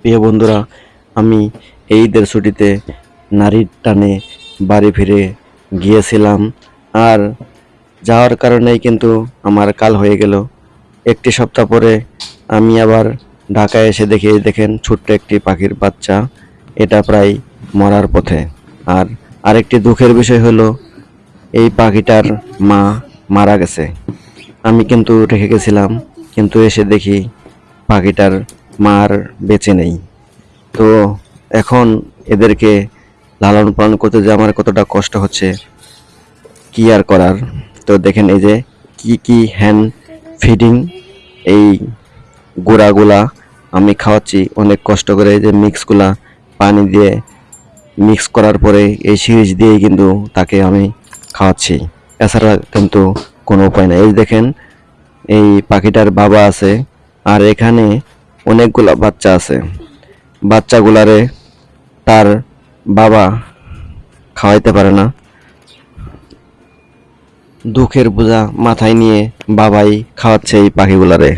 প্রিয় বন্ধুরা, আমি এই ঈদের ছুটিতে নারীর টানে বাড়ি ফিরে গিয়েছিলাম আর যাওয়ার কারণেই কিন্তু আমার কাল হয়ে গেল। একটি সপ্তাহ পরে আমি আবার ঢাকায় এসে দেখি, দেখেন ছোট্ট একটি পাখির বাচ্চা, এটা প্রায় মরার পথে। আর আরেকটি দুঃখের বিষয় হলো, এই পাখিটার মা মারা গেছে। আমি কিন্তু রেখে গেছিলাম, কিন্তু এসে দেখি পাখিটার মার বেঁচে নেই। তো এখন এদেরকে লালন পালন করতে যে আমার কতটা কষ্ট হচ্ছে, কি আর করার? তো দেখেন এই যে কি কি হ্যান্ড ফিডিং এই গোড়াগুলা আমি খাওয়াচ্ছি। অনেক কষ্ট করে যে মিক্সগুলা পানি দিয়ে মিক্স করার পরে এই সিরিজ দিয়েই কিন্তু তাকে আমি খাওয়াচ্ছি। এছাড়া কিন্তু কোনো উপায় নেই। এই দেখেন, এই পাখিটার বাবা আছে। আর এখানে অনেকগুলা বাচ্চা আছে। বাচ্চাগুলারে তার বাবা খাওয়াইতে পারে না। দুঃখের বোঝা মাথায় নিয়ে বাবাই খাওয়াচ্ছে এই পাখিগুলারে।